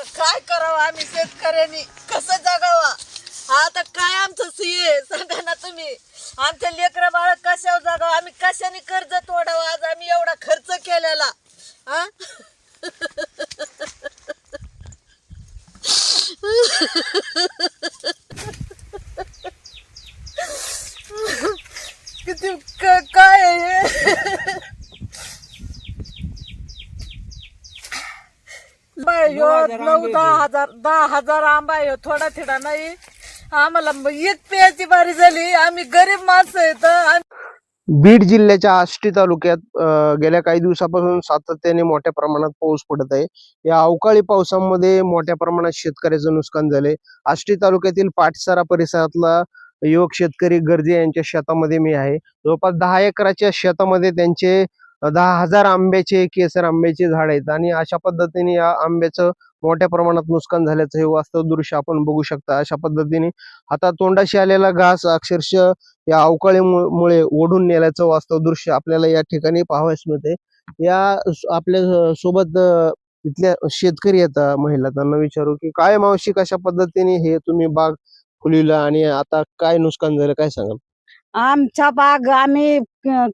आता काय करावं आम्ही शेतकऱ्यांनी? कसं जगावा? आता काय आमचं सीए? सांगा ना तुम्ही. आमच्या लेकर बाळ कशावर जगावं? आम्ही कशाने कर्ज तोडावं? आज आम्ही एवढा खर्च केलेला. हा? किती काय आहे बाई, ह्यो नऊ दहा हजार दहा हजार आंबा आहे ह्यो, थोडा थिडा नाही. आम्हाला म- एक प्यायची बारी झाली. आम्ही गरीब माणसं आहेत. आम्ही बीड जिल्ह्याच्या आष्टी तालुक्यात अ, गेल्या काही दिवसापासून सातत्याने मोठ्या प्रमाणात पाऊस पडत आहे. या अवकाळी पावसामध्ये मोठ्या प्रमाणात शेतकऱ्याचं नुकसान झाले आष्टी तालुक्यातील पाटसारा परिसरातला युवक शेतकरी गर्जे यांच्या शेतामध्ये मी आहे. जवळपास दहा एकराच्या शेतामध्ये त्यांचे दहा हजार आंब्याचे केसर आंब्याचे झाड आहेत. आणि अशा पद्धतीने या आंब्याचं मोठ्या प्रमाणात नुकसान झाल्याचं हे वास्तव दृश्य आपण बघू शकता. अशा पद्धतीने आता तोंडाशी आलेला घास अक्षरशः या अवकाळीमुळे ओढून नेल्याचं वास्तव दृश्य आपल्याला या ठिकाणी पाहावयास मिळते. या आपल्यासोबत इथल्या शेतकरी येतात महिला. त्यांना विचारू की काय मावशी कशा पद्धतीने हे तुम्ही बाग फुलिला आणि आता काय नुकसान झालं काय सांगाल? आमचा बाग आम्ही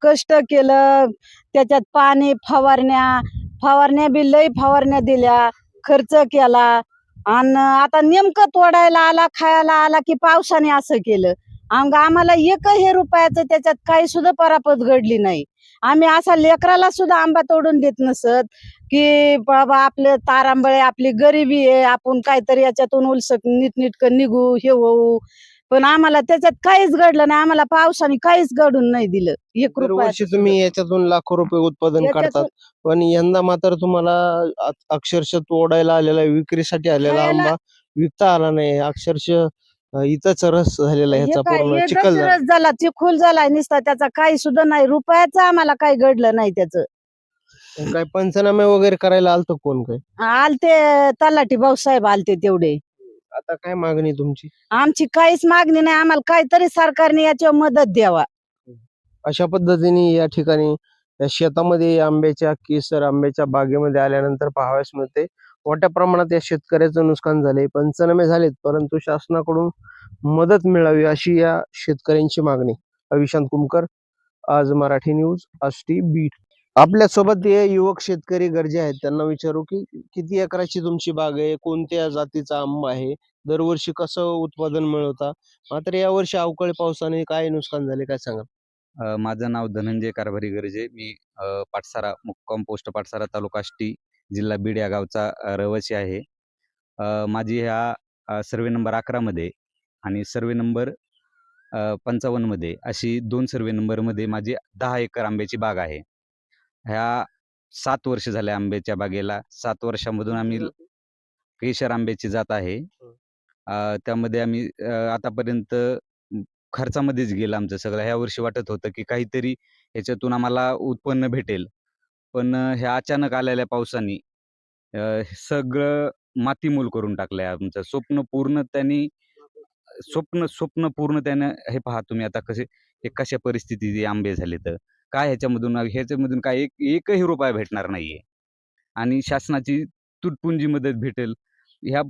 कष्ट केलं. त्याच्यात पाणी फवारण्या फवारण्या बी लई फवारण्या दिल्या खर्च केला. आणि आता नेमकं तोडायला आला खायला आला की पावसाने असं केलं. अंग आम्हाला एक हे रुपयाचं त्याच्यात काही सुद्धा परापत घडली नाही. आम्ही असा लेकराला सुद्धा आंबा तोडून देत नसत की बाबा आपले तारांबळे आपली गरिबी आहे आपण काहीतरी याच्यातून उलसक नीटनीटकं निघू हे होऊ. पण आम्हाला त्याच्यात काहीच घडलं नाही. आम्हाला पावसाने काहीच घडून नाही दिलं. एक दरवर्षी रुपया तुम्ही याच्यातून लाखो रुपये उत्पादन काढतात. पण यंदा मात्र तुम्हाला अ- अक्षरशः तोडायला आलेला विक्रीसाठी आलेला खायला- आंबा विकता आला नाही. अक्षरशः अ, इथंच रस झालेला आहे ह्याचा पूर्ण चिखल झाला. रस झाला चिखोल झाला नुसता त्याचा काही सुद्धा नाही. रुपयाचं आम्हाला काही घडलं नाही त्याचं. काय पंचनामे वगैरे करायला आलतो कोण काय? आलते तलाठी भाऊसाहेब आलते तेवढे. आता काय मागणी तुमची? आमची काहीच मागणी नाही. आम्हाला काहीतरी सरकारने याच्यावर मदत द्यावा. अशा पद्धतीने या ठिकाणी या शेतामध्ये आंब्याच्या केसर आंब्याच्या बागेमध्ये आल्यानंतर पाहावयास मिळते. मोठ्या प्रमाणात या शेतकऱ्याचं नुकसान झाले पंचनामे झालेत परंतु शासनाकडून मदत मिळावी अशी या शेतकऱ्यांची मागणी. अविशांत कुमकर आज मराठी न्यूज आष्टी बीट आपल्यासोबत हे युवक शेतकरी गरजे आहेत. त्यांना विचारू की किती एकराची तुमची बाग आहे? कोणत्या जातीचा आंबा आहे? दरवर्षी कसं उत्पादन मिळवता? मात्र यावर्षी अवकाळी पावसाने काय नुकसान झाले काय सांगा अ, माझं नाव धनंजय कारभारी गरजे. मी अ, पाटसारा मुक्काम पोस्ट पाटसारा तालुका आष्टी जिल्हा बीड या गावचा अ, रहिवासी आहे. अ, माझी ह्या अ, सर्वे नंबर अकरामध्ये आणि सर्वे नंबर अ, पंचावन्नमध्ये अशी दोन सर्वे नंबरमध्ये माझी दहा एकर आंब्याची बाग आहे. ह्या सात वर्ष झाले आंब्याच्या बागेला. सात वर्षामधून आम्ही केशर आंब्याची जात आहे. त्यामध्ये आम्ही आतापर्यंत खर्चामध्येच गेलं आमचं सगळं. ह्या वर्षी वाटत होतं की काहीतरी ह्याच्यातून आम्हाला उत्पन्न भेटेल. पण ह्या अचानक आलेल्या पावसाने सगळं मातीमूल करून टाकलंय आमचं. स्वप्न पूर्ण त्यांनी स्वप्न स्वप्न पूर्ण त्यानं हे पहा तुम्ही आता कसे हे कशा परिस्थितीत आंबे झाले तर. काय ह्याच्यामधून ह्याच्यामधून काय एक एकही रुपया भेटणार नाहीये. आणि शासनाची तुटपुंजी मदत भेटेल. ह्या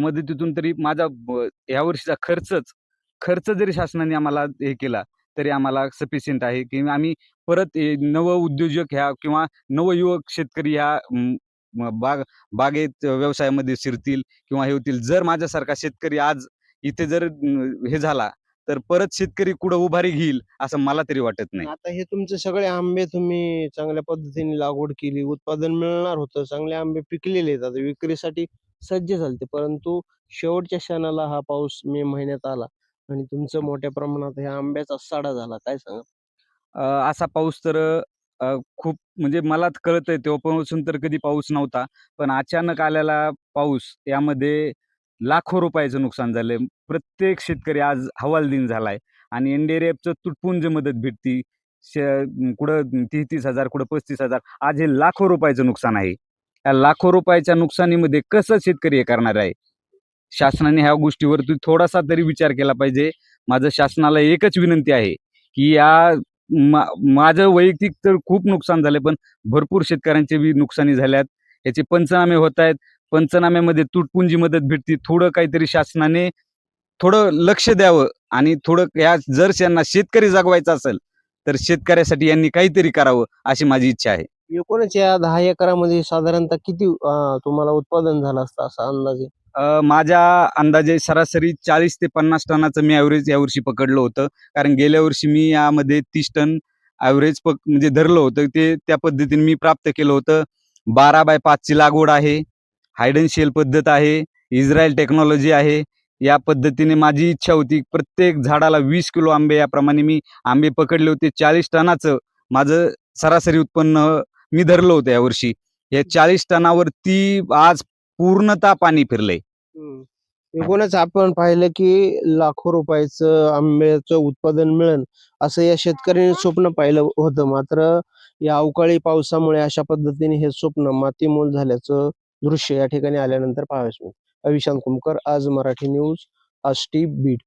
मदतीतून तरी माझा ह्या वर्षीचा खर्चच खर्च जरी शासनाने आम्हाला हे केला तरी आम्हाला सफिशियंट आहे की आम्ही परत नव उद्योजक ह्या किंवा नवयुवक शेतकरी ह्या बाग बागेत व्यवसायामध्ये शिरतील किंवा हे होतील. जर माझ्यासारखा शेतकरी आज इथे जर हे झाला तर परत शेतकरी कुठं उभारी घेईल असं मला तरी वाटत नाही. आता हे तुमचे सगळे आंबे तुम्ही चांगल्या पद्धतीने लागवड केली उत्पादन मिळणार होतं चांगले आंबे पिकलेले आहेत आता विक्रीसाठी सज्ज झालते परंतु शेवटच्या क्षणाला हा पाऊस मे महिन्यात आला आणि तुमचं मोठ्या प्रमाणात ह्या आंब्याचा साडा झाला काय सांगा अ, असा पाऊस तर अ, खूप म्हणजे मला कळत आहे तेव्हापासून तर कधी पाऊस नव्हता पण अचानक आलेला पाऊस यामध्ये लाखो रुपयाचं नुकसान झालंय. प्रत्येक शेतकरी आज हवालदिन झालाय आणि एनडीआरएफचं तुटपुंज मदत भेटती. श कुठं तीस तीस हजार कुठं पस्तीस हजार आज हे लाखो रुपयाचं नुकसान आहे. या लाखो रुपयाच्या नुकसानीमध्ये कसं शेतकरी हे करणार आहे? शासनाने ह्या गोष्टीवरती थोडासा तरी विचार केला पाहिजे. माझं शासनाला एकच विनंती आहे की या मा माझं वैयक्तिक तर खूप नुकसान झालं पण भरपूर शेतकऱ्यांचे बी नुकसानी झाल्यात. याचे पंचनामे होत आहेत. पंचनाम्यामध्ये तुटपुंजी मदत भेटते. थोडं काहीतरी शासनाने थोडं लक्ष द्यावं आणि थोडं या जर यांना शेतकरी जगवायचा असेल तर शेतकऱ्यासाठी यांनी काहीतरी करावं अशी माझी इच्छा आहे. एकूणच या दहा एकरामध्ये साधारणतः किती तुम्हाला उत्पादन झालं असतं असा अंदाजे? माझ्या अंदाजे सरासरी चाळीस ते पन्नास टनाचं मी ॲव्हरेज यावर्षी पकडलं होतं. कारण गेल्या वर्षी मी यामध्ये तीस टन ॲव्हरेज पक म्हणजे धरलं होतं. ते त्या पद्धतीने मी प्राप्त केलं होतं. बारा बाय पाचची लागवड आहे. हायडनशियल पद्धत आहे इस्रायल टेक्नॉलॉजी आहे. या पद्धतीने माझी इच्छा होती प्रत्येक झाडाला वीस किलो आंबे याप्रमाणे मी आंबे पकडले होते. चाळीस टनाचं माझं सरासरी उत्पन्न मी धरलं होतं यावर्षी. या चाळीस टनावरती आज पूर्णतः पाणी फिरलंय. एकूणच आपण पाहिलं की लाखो रुपयाचं आंब्याचं उत्पादन मिळेल असं या शेतकऱ्यांनी स्वप्न पाहिलं होतं. मात्र या अवकाळी पावसामुळे अशा पद्धतीने हे स्वप्न मातीमोल झाल्याचं दृश्य या ठिकाणी आल्यानंतर पाहावयास मिळतं अविशांत कुमकर आज मराठी न्यूज आष्टी बीड.